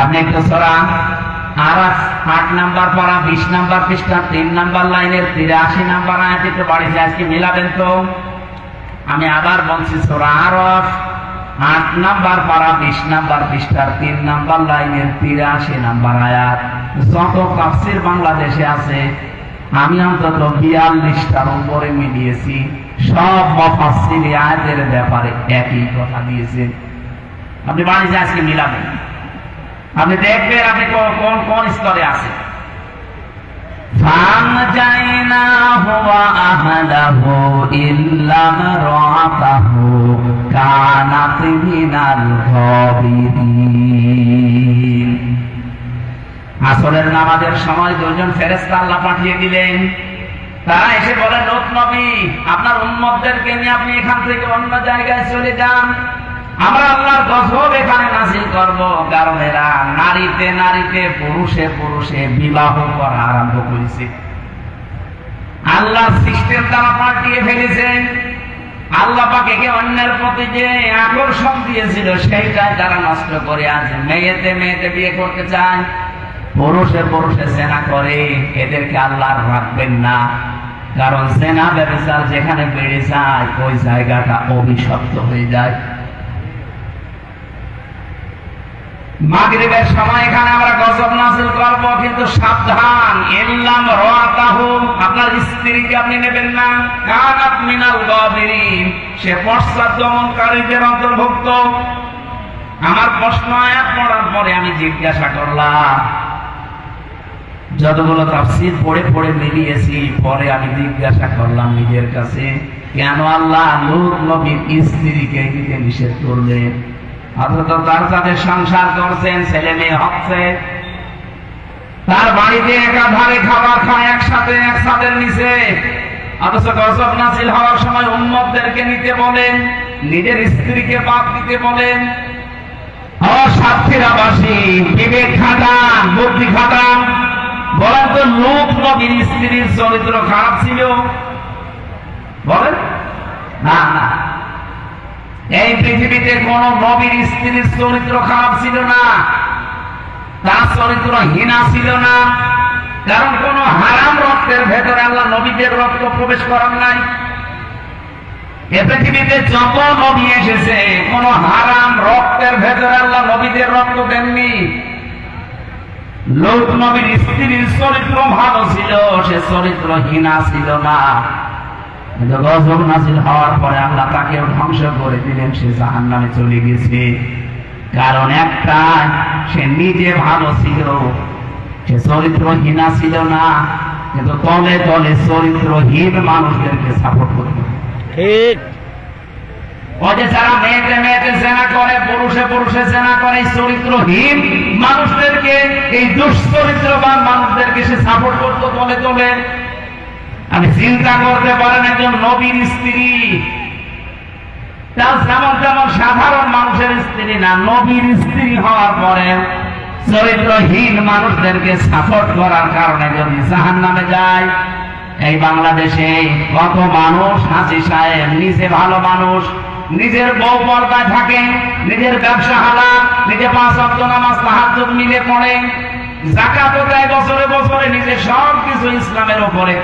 আপনি একটু আর আট নাম্বার বিশ নাম্বার পৃষ্ঠা, তিন নাম্বার লাইনের তিরাশি নাম্বার আয়াত একটু বাড়িতে আজকে মিলাবেন তো। আমি আবার বলছি, সোরা আট নাম্বার পারা বিশ নাম্বার পৃষ্ঠার তিন নাম্বার লাইনের তিরাশি নাম্বার আয়াত। যত তাফসির বাংলাদেশে আছে, আমি অন্তত বিয়াল্লিশটার উপরে মিলিয়েছি। সব মফাসির আয়াতের ব্যাপারে একই কথা দিয়েছেন। আপনি বাড়িতে আজকে মিলাবেন। আপনি দেখবেন আপনি কোন- কোন কোন স্তরে আছে فأنجيناه وأهله إلا امرأته كانت من الغابرين আসরের নামাজের সময় দুজন ফেরেস্তা আল্লাহ পাঠিয়ে দিলেন তারা এসে বলে লোক নবী আপনার উম্মতদেরকে নিয়ে আপনি এখান থেকে অন্য জায়গায় চলে যান আমরা আল্লাহর গজব এখানে নাসিল করব কারণ এরা নারীতে নারীতে, পুরুষে পুরুষে বিবাহ করা আরম্ভ করেছে। আল্লাহ সিস্টেম তারা পাল্টিয়ে ফেলেছেন আল্লাহ পাকে অন্যের প্রতি যে আকর্ষণ দিয়েছিল, সেইটাই তারা নষ্ট করে আছে মেয়েতে মেয়েতে বিয়ে করতে চায়, পুরুষে পুরুষে সেনা করে, এদেরকে আল্লাহ রাখবেন না। কারণ সেনা ব্যবসার যেখানে বেড়ে যায়, ওই জায়গাটা অভিশপ্ত হয়ে যায়। মাগরিবের সময় এখানে আমরা গজব নাসিল করব, কিন্তু সাবধান। এল্লাম রাতাহু। আপনার স্ত্রীকে আপনি নেবেন না। কানাত মিনাল গাবিরিন। সে পশ্চাৎ দমনকারীদের অন্তর্ভুক্ত। আমার প্রশ্ন আয়াত পড়ার পরে আমি জিজ্ঞাসা করলাম, যতগুলো তাফসির পড়ে পড়ে মিলিয়েছি, পরে আমি জিজ্ঞাসা করলাম নিজের কাছে, কেন আল্লাহ নূর নবীর স্ত্রীকে নিষেধ করলেন? অথচ তার সাথে সংসার করছেন, ছেলে মেয়ে হচ্ছে। তার বাড়িতে একাধারে খাবার খায় একসাথে একসাথে নিচে অথচ গজব নাসিল হওয়ার সময় উম্মতদেরকে নিতে বলেন, নিজের স্ত্রীকে বাদ দিতে বলেন। অসাক্ষীরাবাসী বিবেক খাটান, বুদ্ধি খাটান। বলেন তো লোক নবীর স্ত্রীর চরিত্র খারাপ ছিল? বলেন? না না। এই পৃথিবীতে কোন নবীর স্ত্রীর চরিত্র খারাপ ছিল না। তার চরিত্র হীনা ছিল না। কারণ কোন হারাম রক্তের ভেতরে আল্লাহ নবীদের রক্ত প্রবেশ করার নাই। এ পৃথিবীতে যত নবী এসেছে, কোন হারাম রক্তের ভেতরে আল্লাহ নবীদের রক্ত দেননি। লোক নবীর স্ত্রীর চরিত্র ভালো ছিল, সে চরিত্র হীনা ছিল না। কিন্তু গজব নাজিল হওয়ার পরে আল্লাহ তাকে ধ্বংস করে দিলেন সে জাহান নামে চলে গেছে। কারণ একটা সে নিজে ভালো ছিল সে চরিত্রহীনা ছিল না কিন্তু তলে তলে চরিত্রহীন মানুষদেরকে সাপোর্ট করত ঠিক। যে যারা মেয়েতে মেয়েতে সেনা করে পুরুষে পুরুষে সেনা করে এই চরিত্রহীন মানুষদেরকে এই দুশ্চরিত্রবান মানুষদেরকে সে সাপোর্ট করতো তলে তলে। আপনি চিন্তা করতে পারেন একজন নবীর স্ত্রী। তার যেমন সাধারণ মানুষের স্ত্রী না, নবীর স্ত্রী হওয়ার পরে চরিত্রহীন মানুষদেরকে সাপোর্ট করার কারণে যদি জাহান নামে যায়, এই বাংলাদেশে কত মানুষ হাসি সাহেব নিজে ভালো মানুষ, নিজের বউ পর্দায় থাকে, নিজের ব্যবসা হালাল, নিজে পাঁচ অক্ট নামাজ সাহায্য মিলে পড়ে জাকাতও দেয় বছরে বছরে নিজে সব কিছু ইসলামের উপরে।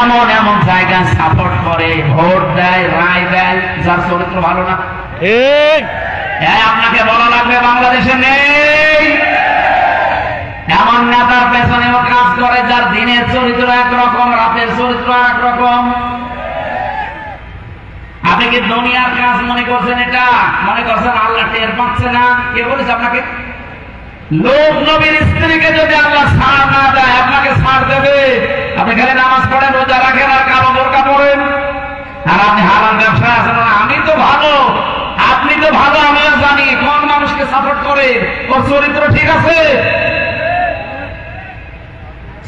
এমন এমন জায়গায় সাপোর্ট করে ভোট দেয় রায় দেয় যার চরিত্র ভালো না। হ্যাঁ আপনাকে বলা লাগবে বাংলাদেশে নেই। এমন নেতার পেছনেও কাজ করে যার দিনের চরিত্র একরকম রাতের চরিত্র একরকম আপনি কি দুনিয়ার কাজ মনে করছেন এটা? মনে করছেন আল্লাহ টের পাচ্ছে না? কে বলেছে আপনাকে? লোক নবীর স্ত্রীকে যদি আল্লাহ ছাড় না দেয়, আপনাকে ছাড় দেবে? আপনি খালি নামাজ পড়েন, রোজা রাখেন আর কালো বোরকা পড়েন আর আপনি হারাম ব্যবসায় আছেন আমি তো ভালো। আপনি তো ভালো, আমিও জানি। কোন মানুষকে সাপোর্ট করে? ওর চরিত্র ঠিক আছে?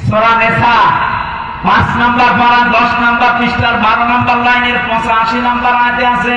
সোরা নেশা পাঁচ নাম্বার পারা, দশ নাম্বার পৃষ্ঠার বারো নাম্বার লাইনের পঁচাশি নাম্বার আয়তে আছে।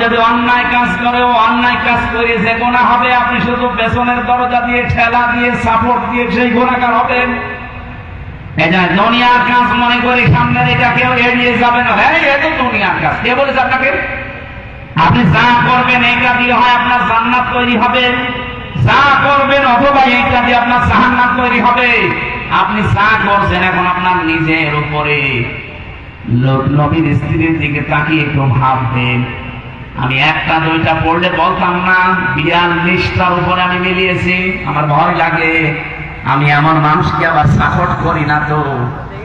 যদি অন্যায় কাজ করে, ও অন্যায় কাজ করে, যে গোনা হবে, আপনি শুধু পেছনের দরজা দিয়ে, ঠেলা দিয়ে সাপোর্ট দিয়ে সেই গোনাকার হবেন। দুনিয়ার কাজ মনে করি, সামনের এটা কেউ এড়িয়ে যাবে না। হ্যাঁ এ দুনিয়ার কাজ। কে বলেছে আপনাকে? আপনি যা করবেন, এইটা দিয়ে হয় আপনার জান্নাত তৈরি হবে। যা করবেন, অথবা এইটা দিয়ে আপনার জাহান্নাত তৈরি হবে। আপনি যা করছেন, এখন আপনার নিজের উপরে। নবীর স্ত্রীর দিকে তাকিয়ে একটু ভাববেন আমি একটা দুইটা পড়লে বলতাম, না বিয়াল্লিশটার উপরে আমি মিলিয়েছি, আমার ভয় লাগে। আমি এমন মানুষকে আবার সাপোর্ট করি না তো।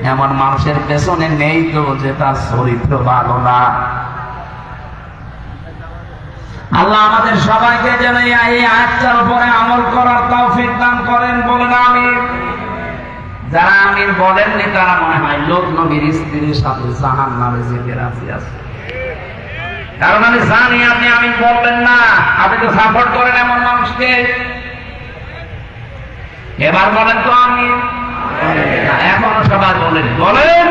এমন মানুষের পেছনে নেই তো যে তার চরিত্র ভালো না। আল্লাহ আমাদের সবাইকে যেন এই আয়াতটার উপরে আমল করার তৌফিক দান করেন বলে আমি যারা আমিন বলেননি তারা মনে হয় লোক নবীর স্ত্রীর সাথে জাহান নামে জেগে রাজি আছে। কারণ আমি জানি আপনি আমিন বলবেন না। আপনি তো সাপোর্ট করেন এমন মানুষকে। এবার বলেন তো আমি। এখনও সবাই বলেন। বলেন।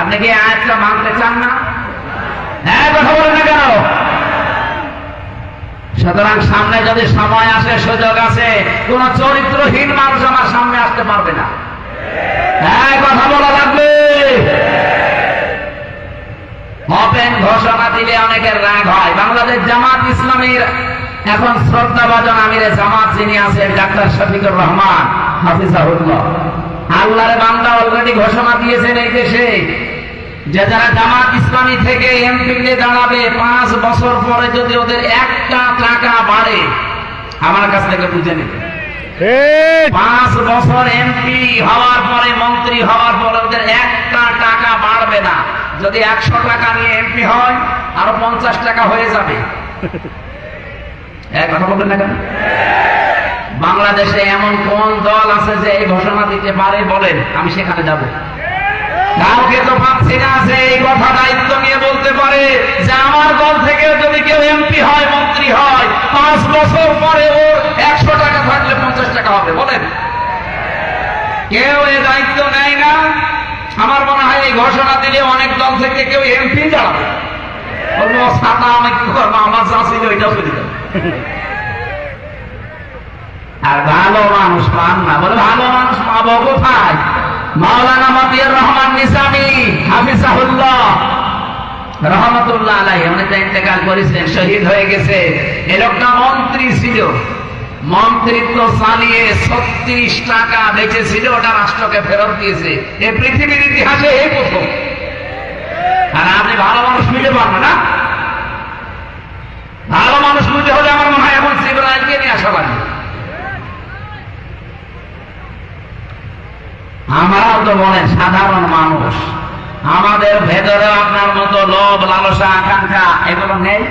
আপনি কি আয়াতটা মানতে চান না? হ্যাঁ কথা বলেন সুতরাং সামনে যদি সময় আসে, সুযোগ আছে, কোন চরিত্রহীন মানুষ আমার সামনে আসতে পারবে না। হ্যাঁ কথা বলা লাগবে। ওপেন ঘোষণা দিলে অনেকের রাগ হয়। বাংলাদেশ জামাত ইসলামের এখন শ্রদ্ধাভাজন আমিরে জামাত যিনি আছেন, ডাক্তার শফিকুর রহমান, হাফিজাহুল্লাহ। আল্লাহরে বান্দা অলরেডি ঘোষণা দিয়েছেন এই দেশে। যে যারা জামাত ইসলামী থেকে এমপি দাঁড়াবে পাঁচ বছর পরে যদি ওদের একটা টাকা বাড়ে আমার কাছ থেকে বুঝে নেবে। পাঁচ বছর এমপি হওয়ার পরে মন্ত্রী হওয়ার পরে ওদের একটা টাকা বাড়বে না। যদি একশো টাকা নিয়ে এমপি হয় আরও পঞ্চাশ টাকা হয়ে যাবে। কথা বলবেন না কেন? বাংলাদেশে এমন কোন দল আছে যে এই ঘোষণা দিতে পারে বলেন আমি সেখানে যাব। কাউকে তো পাচ্ছি না যে এই কথা দায়িত্ব নিয়ে বলতে পারে যে আমার দল থেকে যদি কেউ এমপি হয়, মন্ত্রী হয়, পাঁচ বছর পরে ওর একশো টাকা থাকলে পঞ্চাশ টাকা হবে, বলেন। কেউ এ দায়িত্ব নেয় না। আমার মনে হয় এই ঘোষণা দিলে অনেক দল থেকে কেউ এমপি দাঁড়াবে বলব আমি কি করব আমার যা ওইটাও করে দেবো। আর ভালো মানুষ পান না, বলে ভালো মানুষ পাবো কোথায়? মাওলানা মতিউর রহমান নিসামি, হাফিজাহুল্লাহ। রহমতুল্লাহ আলাই তো ইন্তেকাল করেছেন শহীদ হয়ে গেছে। এ লোকটা মন্ত্রী ছিল। মন্ত্রিত্ব চালিয়ে ছত্রিশ টাকা বেঁচেছিল, ওটা রাষ্ট্রকে ফেরত দিয়েছে। এ পৃথিবীর ইতিহাসে এই প্রথম। আর আপনি ভালো মানুষ খুঁজে পান না। ভালো মানুষ খুঁজে হলে আমার মনে হয় এখন শিবরাজকে নিয়ে আসা লাগে আমরাও তো বলেন, সাধারণ মানুষ। আমাদের ভেতরে আপনার মতো লোভ, লালসা, আকাঙ্ক্ষা এগুলো নেই।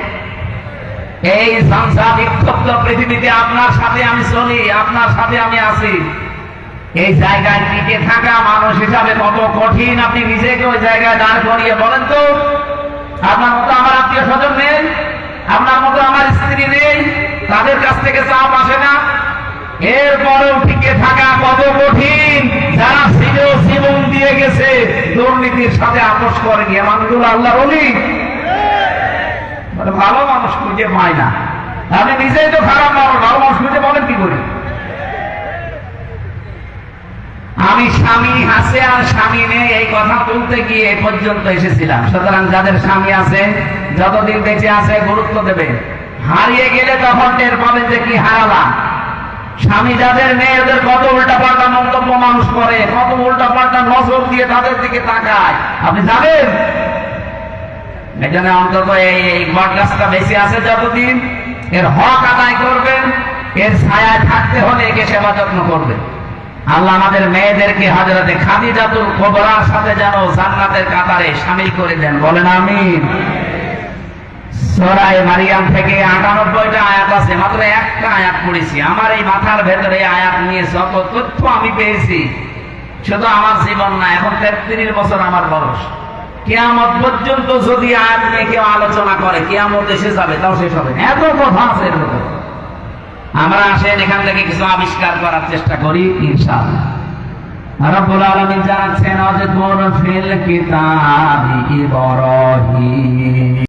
এই সংসার বিক্ষুব্ধ পৃথিবীতে আপনার সাথে আমি চলি, আপনার সাথে আমি আছি। এই জায়গায় টিকে থাকা মানুষ হিসাবে কত কঠিন আপনি নিজেকে ওই জায়গায় দাঁড় করিয়ে বলেন তো? আপনার মতো আমার আত্মীয় স্বজন নেই, আপনার মতো আমার স্ত্রী নেই, তাদের কাছ থেকে চাপ আসে না। এরপরেও টিকে থাকা কত কঠিন। যারা ছিল জীবন দিয়ে গেছে, দুর্নীতির সাথে আপোষ করেনি। এ মানুষগুলো আল্লাহ বলি মানে ভালো মানুষ খুঁজে পায় না। আপনি নিজেই তো খারাপ মানুষ, ভালো মানুষ খুঁজে পাবেন কি করে? আমি স্বামী আছে আর স্বামী নেই, এই কথা তুলতে গিয়ে এ পর্যন্ত এসেছিলাম। সুতরাং যাদের স্বামী আছে, যতদিন বেঁচে আছে, গুরুত্ব দেবে। হারিয়ে গেলে তখন টের পাবেন যে কি হারালাম। স্বামী যাদের ওদের কত উল্টা পাল্টা মন্তব্য মানুষ করে, কত উল্টা পাল্টা নজর দিয়ে তাদের দিকে তাকায়। আপনি জানেন? এখানে অন্তত এই বট গাছটা বেশি আছে যতদিন। এর হক আদায় করবেন, এর ছায়ায় থাকতে হলে একে সেবা যত্ন করবেন। আল্লাহ আমাদের মেয়েদেরকে হাজরাতে খাদিজাতুল কোবরার সাথে যেন জান্নাতের কাতারে সামিল করে দেন। বলেন আমিন। মারিয়াম থেকে আটানব্বইটা আয়াত আছে, মাত্র একটা আয়াত পড়েছি। আমার এই মাথার ভেতরে আয়াত নিয়ে যত তথ্য আমি পেয়েছি, শুধু আমার জীবন না, এখন তেত্রিশ বছর আমার বয়স। কেয়ামত পর্যন্ত যদি আজ নিয়ে কেউ আলোচনা করে, কেয়ামত এসে যাবে, তাও শেষ হবে এত কথা আছে আমরা আসেন, এখান থেকে কিছু আবিষ্কার করার চেষ্টা করি, ইনশাআল্লাহ। রব্বুল কিতাবি